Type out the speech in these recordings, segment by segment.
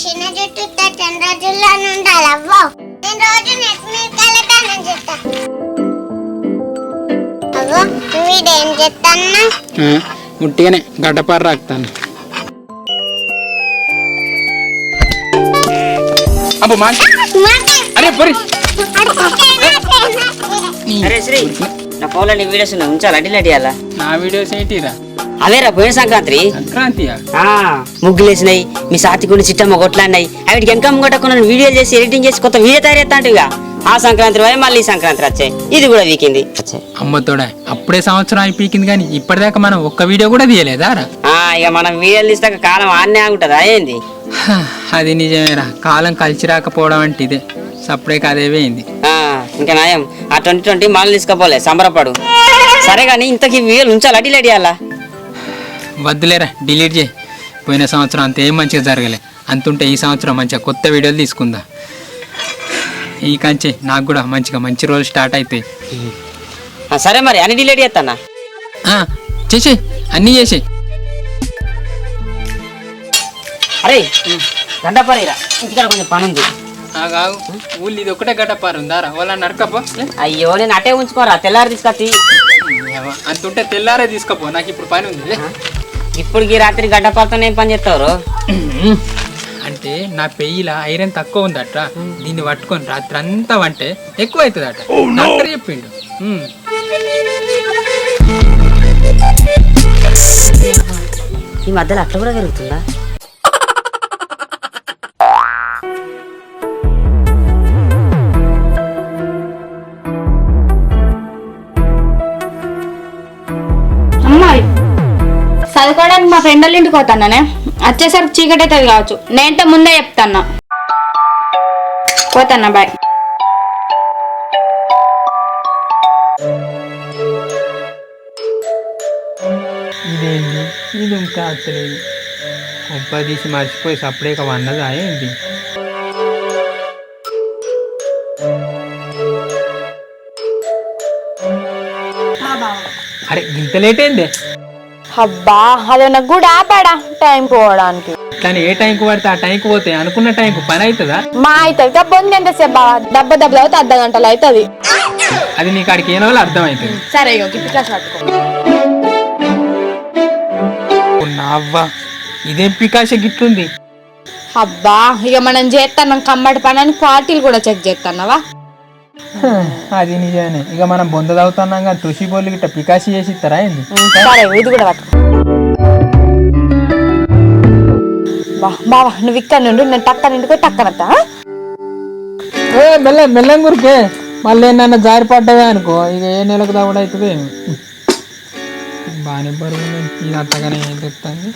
చిన్న జుట్టు థర్టీన్ రోజుల్లో ఉండాలి. అవ్వో. నేను రోజు నెట్ మీద కలటానని చెప్తా అవ్వో నువ్వు ఇదేం చెప్తాన్నా ముట్టిగానే గడ్డపార రాకుతాను. అబ్బో మా అరే పొరి. అరే శ్రీ నా ఫోన్లో నీ వీడియోస్ ఉన్నాయి. ఉంచాలి అడ్డి అడియాలా నా వీడియోస్ ఏంటిరా? అవేరా పోయిన సంక్రాంతి? సంక్రాంతియా? ఆ, ముగ్గులు వేసినాయి మీ సాతికుని చిట్టమ్మ కొట్లాడినాయి. అవిటికి ఇంకా ముంగటకుండా వీడియోలు చేసి ఎడిటింగ్ చేసి కొత్త వీడియో తయారు చేస్తా ఆ సంక్రాంతి పోయి మళ్ళీ ఈ సంక్రాంతి వచ్చాయి. ఇది కూడా వీకింది. అమ్మతోడా అప్పుడే సంవత్సరం అయిపోయింది కానీ ఇప్పటిదాకా మనం ఒక్క వీడియో కూడా తీయలేదా ఇక మనం వీడియోలు తీస్తాక కాలం ఆన్నే ఆగుంటుందా ఏంది? అది నిజమేరా. కాలం కలిసి రాకపోవడం అంటే ఇదే. సప్పుడే అదే పోయింది ఆ, ఇంకా నయం. ఆ ట్వంటీ ట్వంటీ మళ్ళీ తీసుకుపోలే సంబరపడు. సరే కానీ ఇంతకీ వీడియోలు ఉంచాలి అడ్డి అడియాలా వద్దులేరా డిలీట్ చేయి. పోయిన సంవత్సరం అంత ఏం మంచిగా జరగలే. అంతుంటే ఈ సంవత్సరం మంచిగా కొత్త వీడియోలు తీసుకుందా. ఈ కంచి నాకు కూడా మంచిగా మంచి రోజులు స్టార్ట్ అవుతాయి ఆ, సరే మరి అన్ని డిలేట్ చేస్తానా? ఆ, చేసి అన్నీ చేసి అరే గంట పరేరా ఇంటికాడ కొంచెం పని ఉంది ఊళ్ళు ఇది ఒకటే గడ్డపారు ఉందారా వాళ్ళ నరకపో అయ్యో నేను అటే ఉంచుకోరా తెల్లారి తీసుకొచ్చి. అంతుంటే తెల్లారే తీసుకపో. నాకు ఇప్పుడు పని ఉంది లే. ఇప్పటికి రాత్రి గడ్డ పడతానే ఏం పని చేస్తావు అంటే నా పెయ్యిల ఐరన్ తక్కువ ఉందట దీన్ని పట్టుకొని రాత్రి అంతా వంటే ఎక్కువ అవుతుందట డాక్టర్ చెప్పిండు. ఉమ్. ఈ మధ్యలో అట్లా కూడా పెరుగుతుందా చదువుకోవడానికి మా ఫ్రెండ్ వాళ్ళ ఇంటికి పోతాననే. వచ్చేసరికి చీకటి అవుతుంది కావచ్చు. నేనంటే ముందే చెప్తాన్నా. పోతాన్నా బాయ్. ఇదేంటి ఇది ఇంకా అచ్చలేదు కొంప తీసి మర్చిపోయి సప్పుడేక వన్నదా ఏంటి అరే ఇంత లేట్ అయిందే? అబ్బా అదే నాకు కూడా ఆపాడా? టైం పోవడానికి. కానీ ఏ టైంకి పడితే ఆ టైంకి పోతే అనుకున్న టైంకి పని అవుతుందా? మా అవుతుంది కాకపోతే ఎంతసేపు బావా దెబ్బ దెబ్బ అవుతుంది అర్ధ గంటలు అవుతుంది. అది నీకు అడికి ఏనో వాళ్ళు అర్థమవుతుంది సరే ఇగో గిఫ్ట్ క్లాస్ పట్టుకో. అవ్వా ఇదేం పికాష గిట్లుంది అబ్బా ఇక మనం చేస్తాం కమ్మటి పని అని క్వాలిటీలు కూడా చెక్ చేస్తున్నావా హ, అది నిజమే. ఇక మనం బొంద తాగుతున్నాం కానీ తుషి బోళ్ళు గిట్ట పికాసి చేసి ఇస్తారా ఏంది? సరే ఇది కూడా బా బావా నువ్వు ఇక్కడ నుండి నేను టక్కన ఇంటికి టక్కనత్తా ఏ మెల్ల మెల్లం గురికే. మళ్ళీ ఏమన్నా జారి పడ్డవే అనుకో. ఇక ఏ నెలకు దాగుడు అవుతుంది బాగానే బరువు. ఇది అంతగానే ఏం తెస్తుంది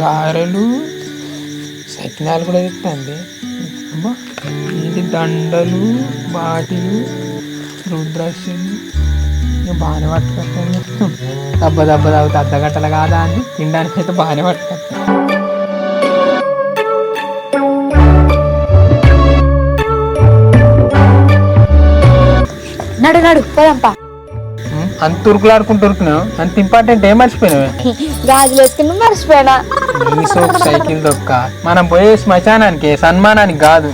గారెలు సకినాలు కూడా తెస్తుంది ఇది దండలు బాటిలు రుద్రాక్షలు? ఇక బాగానే పట్టుకొస్తాను. దెబ్బ దెబ్బ తాగుతా అర్ధ గంటలు కాదా అని తినడానికి అయితే బాగానే పట్టుకొస్తాను. నడు నడు పోదాంపా. అంత ఉరుకులాడుకుంటూ ఉరుకున్నావు అంత ఇంపార్టెంట్ ఏం మర్చిపోయినావే? గాజులు వేసుకుని మర్చిపోయినా. సైకిల్ దొక్క మనం పోయే శ్మశానానికి సన్మానానికి కాదు.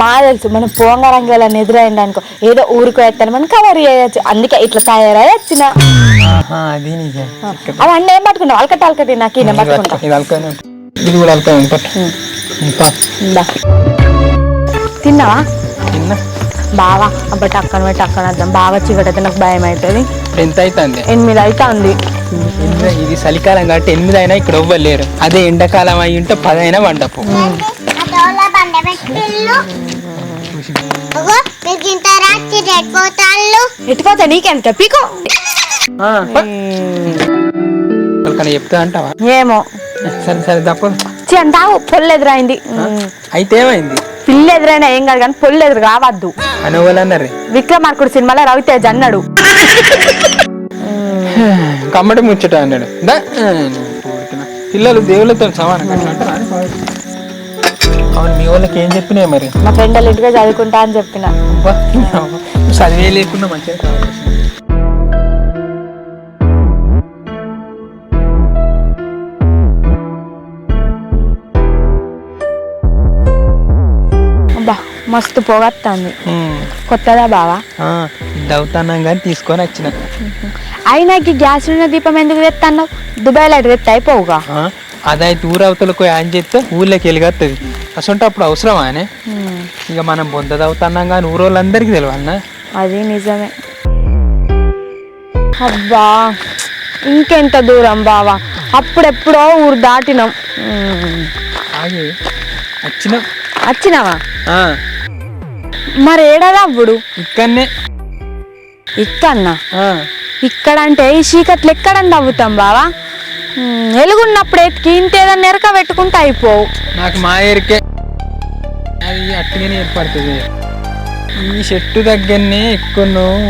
మా తెలుసు మనం పోంగ రంగులను ఎదురైంది అనుకో. ఏదో ఊరికి వేస్తాను మనం కవర్ చేయొచ్చు అందుకే ఇట్లా తయారై వచ్చిన. అది నిజం. అవన్నీ ఏం పట్టుకున్నావు? అలకటి అలకటి నాకు ఈయన పట్టుకుంటా. ఇది అల్కానే కూడా అల్కానే. తిన్నావా? తిన్నా. బావా అబ్బా టక్కన పెట్టి టక్కన వద్దాం బాగా చీకటి నాకు భయం అవుతుంది ఎంత అవుతుంది ఎనిమిది అయితే ఉంది ఎనిమిది ఇది చలికాలం కాబట్టి ఎనిమిది అయినా ఇక్కడ ఇవ్వలేరు అదే ఎండాకాలం అయి ఉంటే పది అయినా వండపు ఎట్టిపోతా నీకెంత పీకో. కానీ చెప్తా అంటావా? ఏమో. సరే సరే తప్ప అంటావు పొల్లు ఎదురైంది. అయితే ఏమైంది? పిల్లి ఎదురైనా ఏం కాదు కానీ పొల్లు ఎదురు కావద్దు. అని వాళ్ళు అన్నారు విక్రమార్కుడు సినిమాలో రవితేజ్ అన్నాడు. కమ్మటి ముచ్చట అన్నాడు. పిల్లలు దేవుళ్ళతో సమానం? అవును మీ వాళ్ళకి ఏం చెప్పినాయి మరి మా ఫ్రెండ్ వాళ్ళ ఇంటిగా చదువుకుంటా అని చెప్పిన చదివే లేకుండా మంచిగా మస్తు పొగత్తాంది. కొత్తదా బావా? దవ్వుతున్నాం కానీ తీసుకొని వచ్చిన. అయినా ఈ గ్యాస్ ఉన్న దీపం ఎందుకు తెత్తన్నావు? దుబాయ్లో అటు తెత్త అయిపోవుగా. అదైతే ఊరవతలకు యాన్ చేస్తే ఊళ్ళోకి వెలిగత్తది అసలు అప్పుడు అవసరమా అని? ఇక మనం బొంద తవ్వుతున్నాం కానీ ఊరోళ్ళందరికీ తెలియాలన్నా అది నిజమే. అబ్బా ఇంకెంత దూరం బావా? అప్పుడెప్పుడో ఊరు దాటినాం. వచ్చిన. వచ్చినావా? మరి ఏడదా అప్పుడు ఇక్కడనే ఇక్కడన్నా ఆ, ఇక్కడ అంటే ఈ చీకట్లు ఎక్కడని తవ్వుతాం బావా? ఎలుగున్నప్పుడు ఎత్తికి ఇంతేదన్నా ఎరక పెట్టుకుంటే అయిపోవు. నాకు మా ఎరికే. అది అట్టుగానే ఏర్పడుతుంది. ఈ చెట్టు దగ్గరనే ఎక్కువ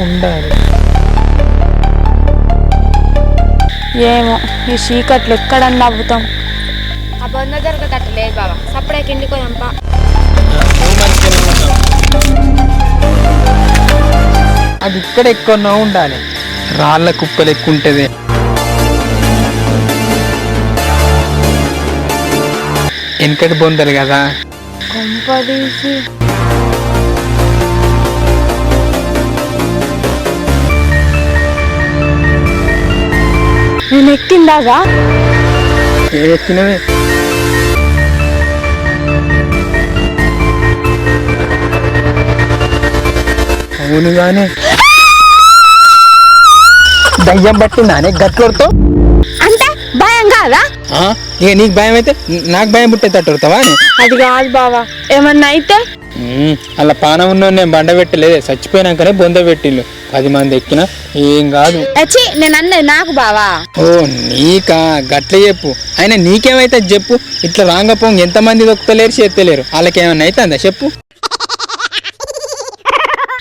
ఉండాలి. ఏమో ఈ చీకట్లు ఎక్కడని తవ్వుతాం ఆ బొంద దొరకదట్టు లేదు బావా. సప్పుడే కిందికి అది ఇక్కడ ఎక్కువ ఉండాలి. రాళ్ళ కుప్పలు ఎక్కువ ఉంటుంది వెనకటి బొందలు కదా? కొంపదీసి నేను ఎక్కిందాగా ఎక్కినవే? అవును కానీ దయ్యం పట్టిందానే గట్లతో అంటే భయం కాదా? ఇక నీకు భయం అయితే నాకు భయం పుట్టే తట్టుతావా అది కాదు బావా. ఏమన్నా అయితే? అలా పానం ఉన్న నేను బండ పెట్టలేదే. చచ్చిపోయినాకనే బొంద పెట్టిల్లు పది మంది ఎక్కినా ఏం కాదు. నేను అన్నది నాకు బావా. ఓ నీకా? గట్ల చెప్పు. అయినా నీకేమైతే చెప్పు. ఇట్లా రాంగ పోంగ ఎంతమంది దొక్కుతలేరు చేత్తలేరు? వాళ్ళకేమన్నా అవుతుందా చెప్పు.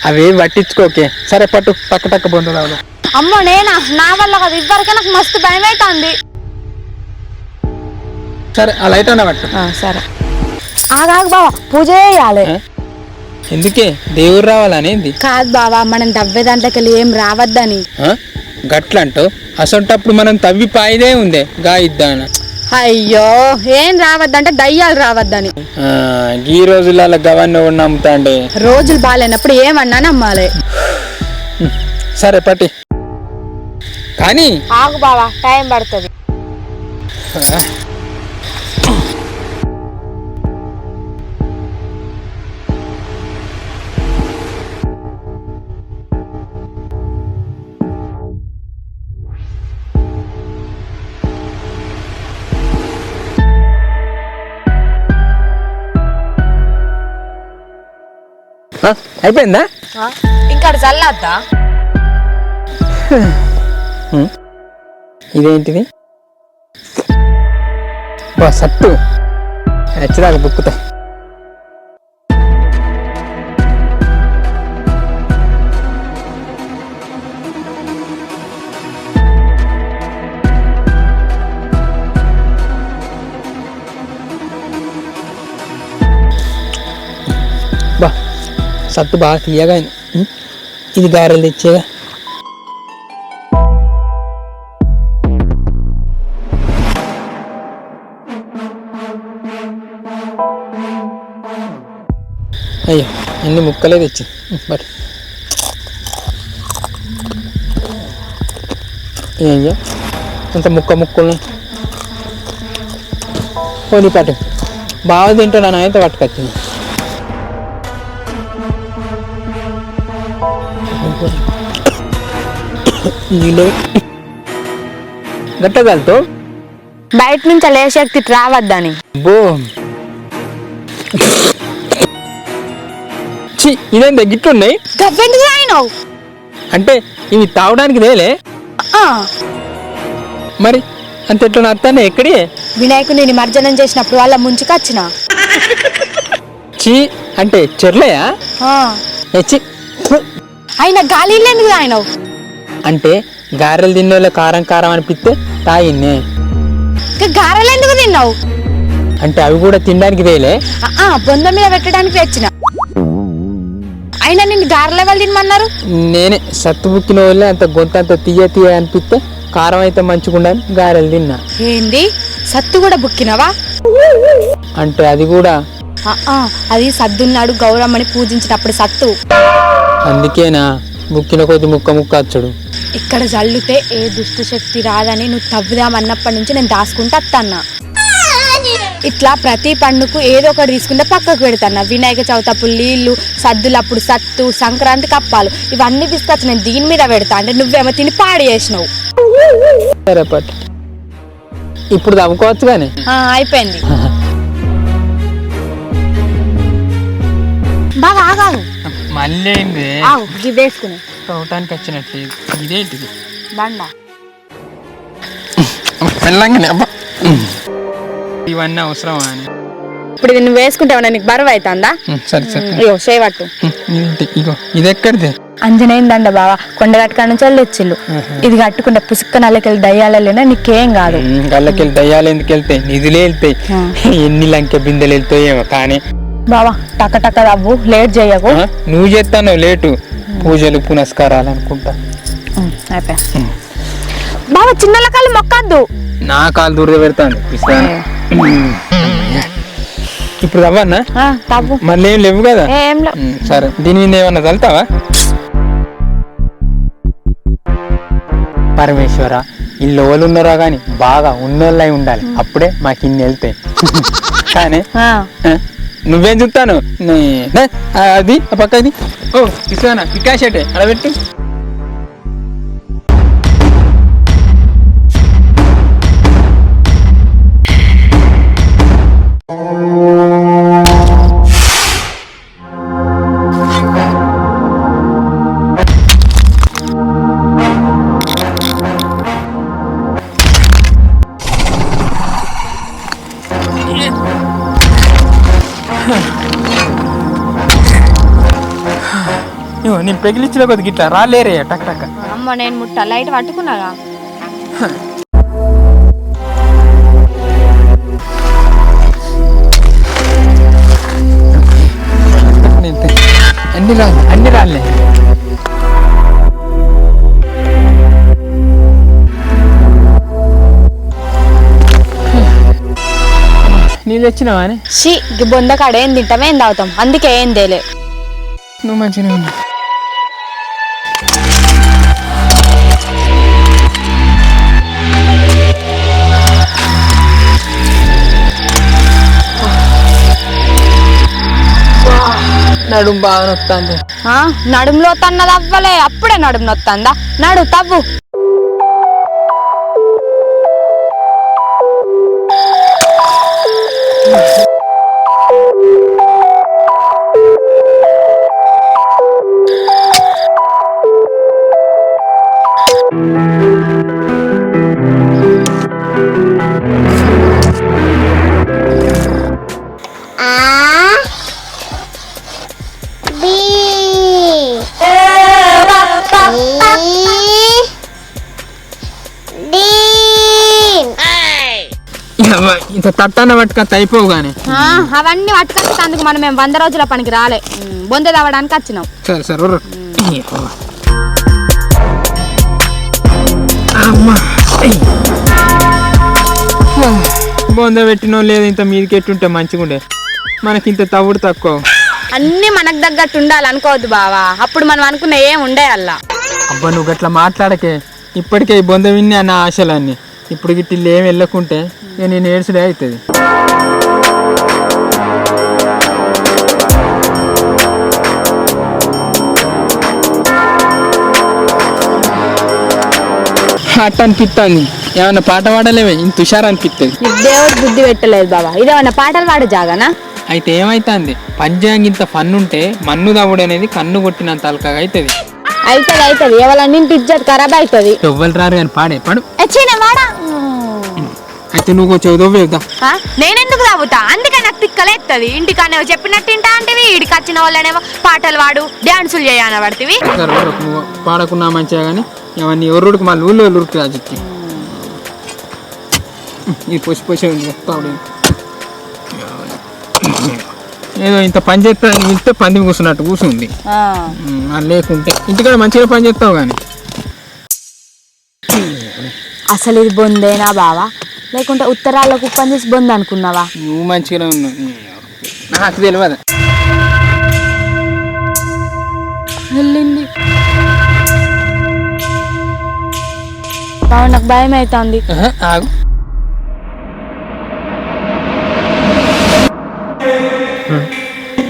అవి పట్టించుకోకే. సరే పట్టు. టక్క టక్క బొందలు అమ్మో నేనా? నా వల్ల కదా. ఇవ్వరకే నాకు మస్తు భయం అవుతుంది సరే ఆ లైట్ అన్న పట్టు సరే. ఆగాగు బావా. పూజ చేయాలి? ఎందుకే? దేవుడు రావాలనేది కాదు బావా మనం దవ్వే దాంట్లోకి వెళ్ళి ఏం రావద్దని. ఆ? గట్ల అంటావు అసంటప్పుడు మనం తవ్వి పాయిదే ఉందే. గా ఇద్దాన. అయ్యో ఏం రావద్దంటే దయ్యాలు రావద్దని. ఈ రోజులలో గవన్న నమ్ముతాండే? రోజులు బాగాలేనప్పుడు ఏమన్నా నమ్మాలి. సరే పట్టి. కానీ ఆగు బావా టైం పడుతుంది ఆ, అయిపోయిందా ఇంకా చల్లద్దా ఇదేంటిది? బా సట్టు. హెచ్చదాకా బుక్కుతా. బా సత్తు బాగా తీయగా ఇది గారెలు తెచ్చేగా. ముక్కలే తెచ్చి. బట్ ఏం చేయ అంత ముక్క ముక్కలు. పోనీ పట్టు బాగా తింటాను అయితే పట్టుకొచ్చింది? నీళ్ళు. గట్టగలతో బయట నుంచి లే శక్తి రావద్దని. బో. ఛీ ఇదేంటి గిట్లున్నాయి గవ్వెందుకు రాయినావు అంటే ఇవి తాగడానికి లేలే మరి అంత ఎట్లా అత్తానే ఎక్కడి వినాయకుని నిమజ్జనం చేసినప్పుడు వాళ్ళ ముంచుకొచ్చిన చీ అంటే చెర్లయా? ఫు. అయినా గాలి ఎందుకు రాయినావు అంటే గారెలు తిన్నోళ్ళ కారం కారం అనిపిస్తే తాగిన్నే ఇంకా గారెలు ఎందుకు తిన్నావు? అంటే అవి కూడా తినడానికి తేలే? ఆ, బొంద మీద పెట్టడానికి తెచ్చిన. అయినా నిన్ను గారెలు ఎవరు తినమన్నారు? నేనే. సత్తు బుక్కిన వాళ్ళే అంత గొంత అంత తీయ తీయ అనిపిస్తే కారం అయితే మంచిగుండని గారెలు తిన్నా. ఏంది? సత్తు కూడా బుక్కినవా? అంటే అది కూడా. ఆ, ఆ, అది సద్దున్నాడు గౌరమ్మని పూజించినప్పుడు సత్తు. అందుకేనా? ముక్కిన కొద్ది ముక్క ముక్క వచ్చుడు ఇక్కడ జల్లుతే ఏ దుష్ట శక్తి రాదని నువ్వు తవ్వుదామన్నప్పటి నుంచి నేను దాచుకుంటా అత్తన్నా. ఇట్లా ప్రతి పండుగకు ఏదో ఒకటి తీసుకుంటే పక్కకు పెడతాను. వినాయక చవితి అప్పుడు నీళ్ళు సద్దులప్పుడు సత్తు సంక్రాంతి కప్పాలు ఇవన్నీ తీసుకొచ్చి నేను దీని మీద పెడతా. అంటే నువ్వేమో తిని పాడు చేసినావు. సరే ఇప్పుడు తవ్వుకోవచ్చు కానీ? ఆ, అయిపోయింది. బాగా ఆగాను మళ్ళీ వేసుకుని. తవ్వటానికి వచ్చినట్టు ఇదేంటిది? బండ. అబ్బా. ఇవన్నీ అవసరమా అని. ఇప్పుడు ఇది నువ్వు వేసుకుంటే ఏమన్నా నీకు బరువు అవుతుందా సరే సరే. ఇగో ఇది ఎక్కడిది? అంజనేయందండ బావ కొండగట్టుకా నుంచి వాళ్ళు తెచ్చిల్లు ఇది కట్టుకుంటే పుసుక్క నల్లకెళ్ళి దయ్యాలలేనా? నీకేం కాదు. ఉమ్, గల్లకెళ్ళి దయ్యాలు ఎందుకు వెళ్తాయి? నిధులే వెళ్తాయి. ఎన్ని లంకె బిందెలు వెళ్తాయేమో కానీ. బావా టక టక రవ్వు లేట్ చేయకు. నువ్వు చేస్తాను లేటు. పూజలు పునస్కారాలు అనుకుంటా. అయిపోయా. బావ చిన్నల కాళ్ళు మొక్కద్దు. నా కాలు దూర పెడతాను ఇప్పుడు అవ్వన్నా తవ్వు. మళ్ళీ ఏం లేవు కదా? ఏం లేవు. ఉమ్, సరే. దీని మీద ఏమన్నా చల్లుతావా పరమేశ్వర ఇల్లు ఎవరు ఉన్నారా కానీ బాగా ఉన్నోళ్ళై ఉండాలి. అప్పుడే మాకు ఇన్ని వెళ్తాయి. కానీ నువ్వేం చూస్తాను? అది ఆ పక్క అది ఓ ఇస్తానా వికాస్ అటే నేను పెగిలిచ్చిన కొద్ది గిట్లా రాలేరే టక్ టక్. అమ్మ నేను ముట్ట లైట్ పట్టుకున్నాగా? అన్ని రాలే అన్ని రాలే. నీళ్ళు తెచ్చినావా గి బొందకాడ ఏం తింటాం ఏం తాగుతాం? అందుకే ఏం తేలే. నువ్వు మంచిగా ఉన్నావు. నడుము బాగా నొత్తాంది. ఆ, నడుములో తన్నది అవ్వలే అప్పుడే నడుము నొత్తందా? నడు తవ్వు. ఆ ఇంత తట్టాన పట్టుకొత్త అయిపోవు కానీ అవన్నీ పట్టుకొచ్చేందుకు మనం మేము వంద రోజుల పనికి రాలే. ఉమ్, బొంద తవ్వడానికి వచ్చినాం. సరే సరే బొంద పెట్టినో లేదు ఇంత మీదకి ఎట్టుంటే మంచిగా ఉండే మనకి ఇంత తవ్వుడు తక్కువ. అన్ని మనకు తగ్గట్టు ఉండాలి అనుకోవద్దు బావా. అప్పుడు మనం అనుకున్న ఏం ఉండే అల్లా. అబ్బా నువ్వు గట్లా మాట్లాడకే. ఇప్పటికే ఈ బొంద విన్నా నా ఆశలన్నీ. ఇప్పుడు గిట్ల ఇల్లు ఏం వెళ్ళకుంటే ఇక నేను ఏడ్చుడే అవుతుంది అట్ట అనిపిస్తుంది ఏమన్నా పాట పాడలేవే? ఇంత హుషారు అనిపిస్తుంది దేవుడు బుద్ధి పెట్టలేదు బాబా. ఇదేమన్నా పాటలు పాడే జాగానా? అయితే ఏమైతుంది? పంచాంగ ఇంత ఫన్ ఉంటే మన్ను తవ్వుడు అనేది కన్ను కొట్టినంత అలకగా అవుతుంది అవుతుంది అవుతుంది ఎవరన్నా ఇంటి ఇజ్జత్ ఖరాబ్ అవుతుంది ఎవ్వరు రారు కానీ పాడే పాడు. అయితే నువ్వు చదువు వేద్దాం ఆ? నేనెందుకు తాగుతా అందుకే నాకు తిక్కలేస్తుంది ఇంటికానే చెప్పినట్టు ఇంటా అంటివి ఇడికి వచ్చిన వాళ్ళనేమో పాటలు పాడు డాన్సులు ఊరకు నువ్వు పాడకున్నా మంచిగా కానీ అవన్నీ ఎవరుడికి మళ్ళీ ఊళ్ళో ఉరుకుతుంది ఆ చెట్టు ఇది పొసి పొసి ఏదో ఇంత పని చేస్తా ఇంత పంది కూర్చున్నట్టు కూర్చుంది లేకుంటే ఇంటికాడ మంచిగా పని చేస్తావు కానీ అసలు ఇది బొందేనా బావా? లేకుంటే ఉత్తరాలకు కుప్పని చేసి బొంద అనుకున్నావా? నువ్వు మంచిగానే ఉన్నావు. నాకు తెలియదు వెళ్ళింది. నాకు భయం అవుతుంది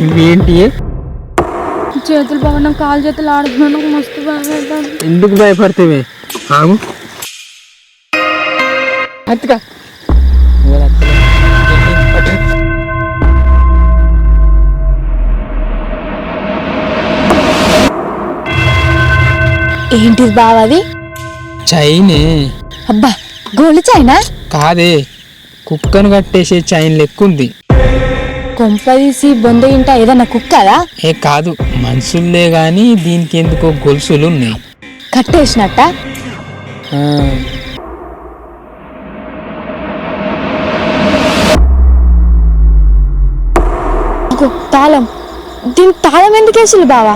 ఇవేంటి? చేతులు బాగా నాకు కాలు చేతులు ఆడుతున్నాను మస్తు భయం అవుతుంది ఎందుకు భయపడతావే? ఆగు. అత్తుగా ఏంటిది బావ అది? చైనే. అబ్బా గోళ్ళు చైనా? కాదే కుక్కను కట్టేసే చైన్ లెక్క ఉంది కొంప తీసి బొంద ఇంట ఏదన్నా కుక్కదా? ఏ కాదు మనుషుల్లే గాని దీనికి ఎందుకో గొలుసులు ఉన్నాయి కట్టేసినట్ట తాళం దీని తాళం ఎందుకు వేసింది బావా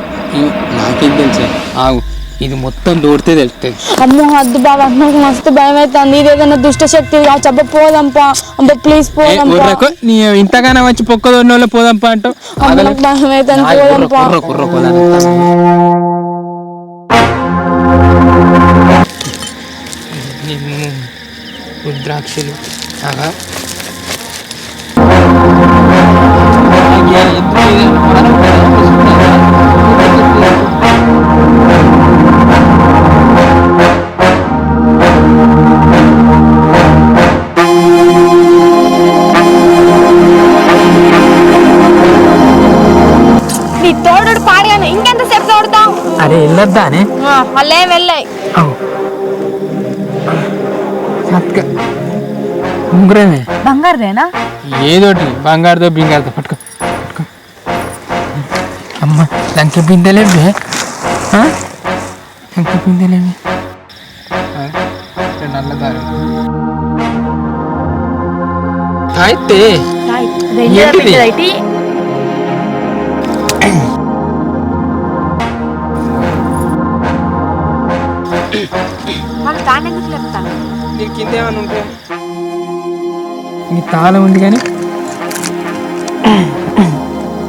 నాకేం తెలుసా ఆగు ఇది మొత్తం దూరితే తెలుస్తుంది అమ్మో వద్దు బావా నాకు మస్తు భయం అవుతుంది ఇది ఏదైనా దుష్ట శక్తి కావచ్చు అబ్బా పోదాంపా అబ్బా ప్లీజ్ పోదాంపా నీ ఇంతగానో వచ్చి పొక్క దొరిన పోదాంపా అంటావు అమ్మ నాకు భయం అవుతుంది పోదాంపా కుర్ర, కుర్ర, కుర్ర. నిన్ను రుద్రాక్షలు వెళ్ళొద్దానే మళ్ళీ వెళ్ళాయి అవు సత్క ఉంగరమే బంగారుదేనా ఏదోటి బంగారుతో బింగారుతో పట్టుకో పట్టుకో అమ్మ లంక బిందెలేవే లంక బిందెలేవి నల్ల దారం అయితే ఏంటిది? తాను ఎందుకు కింద ఏమైనా ఉంటే నీ తాళం ఉంది కానీ?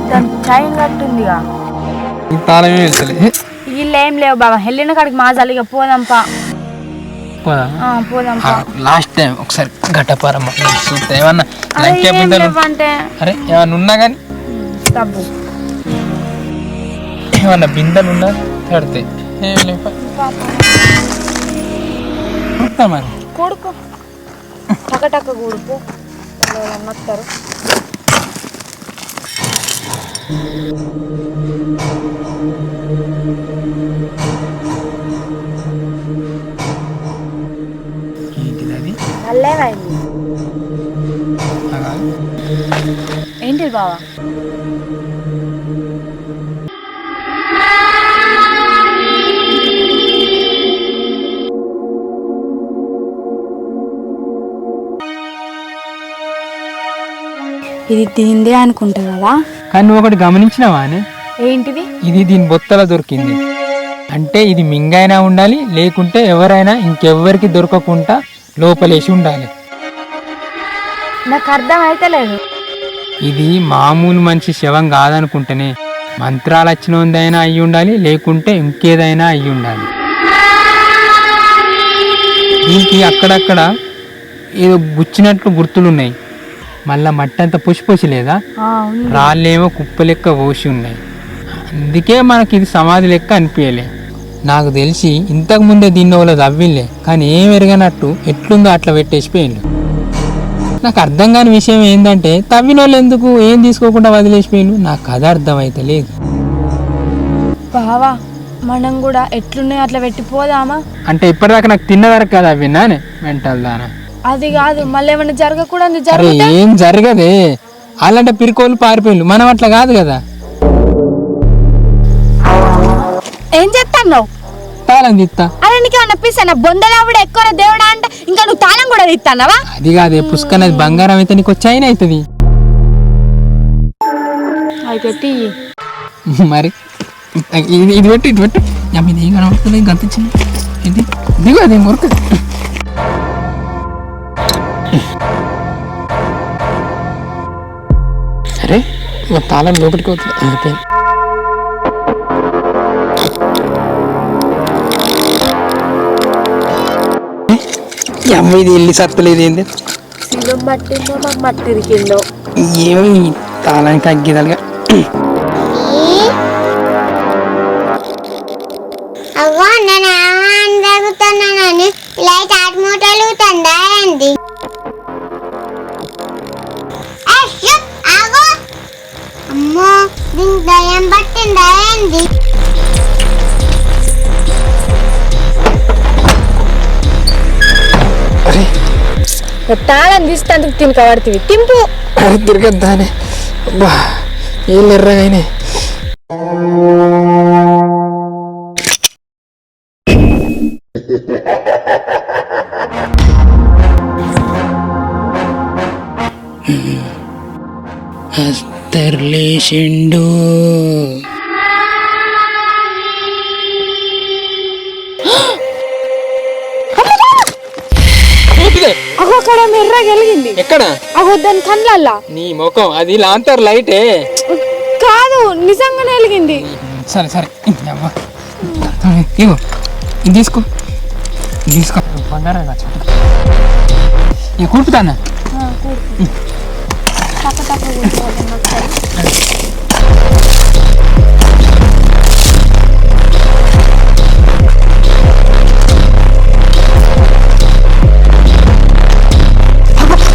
దాని చైన్ కట్టుందిగా? నీ తాళమే వెళ్తలే వీళ్ళు ఏం లేవు బాబా. వెళ్ళిన కాడికి మా జల్లిగా పోదాంపా. పోదా? ఆ, పోదాంపా. లాస్ట్ టైం ఒకసారి గట్టపారమ్మ చూస్తే. ఏమన్నా లంకే ఏం బిందెలు లేవంటే అరే ఏమన్నా ఉన్నా కానీ? ఏమన్నా బిందెలు ఉన్నా? తడితే ఏం చూస్తా మరి కొడుకు టక టక కూడుపు వస్తారు ఏంటిది అది మళ్ళేమైంది అలా. ఏంటిది బావా ఇది దీందే అనుకుంటా కదా. కానీ నువ్వు ఒకటి గమనించినావా అని? ఏంటిది? ఇది దీని బొత్తలో దొరికింది. అంటే ఇది మింగైనా ఉండాలి లేకుంటే ఎవరైనా ఇంకెవ్వరికి దొరకకుండా లోపలేసి ఉండాలి. నాకు అర్థం అయితే లేదు ఇది మామూలు మనిషి శవం కాదనుకుంటేనే మంత్రాలు వచ్చినదైనా అయి ఉండాలి లేకుంటే ఇంకేదైనా అయి ఉండాలి. దీనికి అక్కడక్కడ ఏదో గుచ్చినట్లు గుర్తులున్నాయి. మళ్ళా మట్టి అంతా పుసి లేదా? ఆ, ఉంది. రాళ్ళేమో కుప్ప లెక్క పోసి ఉన్నాయి. అందుకే మనకి ఇది సమాధి లెక్క అనిపించలే నాకు తెలిసి ఇంతకు ముందే దీన్ని వాళ్ళు తవ్విలే కానీ ఏం ఎరగనట్టు ఎట్లుందో అట్లా పెట్టేసిపోయిండు. నాకు అర్థం కాని విషయం ఏంటంటే తవ్విన వాళ్ళు ఎందుకు ఏం తీసుకోకుండా వదిలేసిపోయిండు? నాకు అది అర్థమైతే లేదు. బావా మనం కూడా ఎట్లున్నాయో అట్లా పెట్టిపోదామా అంటే ఇప్పటిదాకా నాకు తిన్న వరకు కదా అవిన్నానే మెంటల్ దానా. అది కాదు మళ్ళీ ఏమైనా జరగకూడదు అరే జరగ ఏం జరగదే. అలాంటి పిరికోళ్ళు పారిపోయిండు మనం అట్లా కాదు కదా. ఏం చేస్తాను తాళం తీస్తా అరే నీకు ఏమన్నా పిస్తానా బొందలావిడ ఎక్కువ దేవుడా అంటే ఇంకా నువ్వు తాళం కూడా తీస్తానవా అది కాదే పుష్కన్నది బంగారం అయితే నీకు చైన్ అవుతుంది అయితే తీయి మరి ఇది ఇది పెట్టి ఇది పెట్టి. అమ్మ ఇది ఏం కనబడుతుంది గంత చిన్న ఇది దిగు అది మురక. అరే మా తాళం లోపలికి అవుతుంది అమ్మ ఇది వెళ్ళి సత్తలేదు ఏంది? శిలం పట్టిందో మాకు మట్టి ఇరికిందో ఏమో ఈ తాళానికి తగ్గిదాలుగా దీనికి దయ్యం పట్టిందా ఏంది అరే తాళం తీస్తే తినక పడుతుంది తింపు. తిరగద్దానే అబ్బా ఏం ఎర్రగానే హస్తర్లేషిండు అగో అక్కడ మెర్ర గెలిగింది. ఎక్కడ? అగో దాని కళ్ళల్లా నీ ముఖం అది లాంతర్ లైటే. కాదు నిజంగానే వెలిగింది. సరే సరే ఇగో ఇది తీసుకో. తీసుకో. బంగారం కూర్పుతానా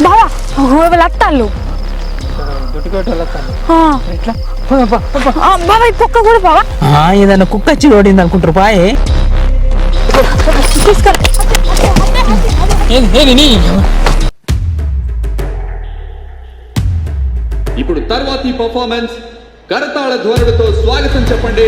బావా అగో వాళ్ళు అత్తాళ్ళు ఎట్లా ఆ, ఈ కూడా బావా ఏదన్నా కుక్క వచ్చి ఓడింది అనుకుంటారు పాయే తీసుకురా పర్ఫార్మెన్స్ కరతాళ ధ్వనులతో స్వాగతం చెప్పండి.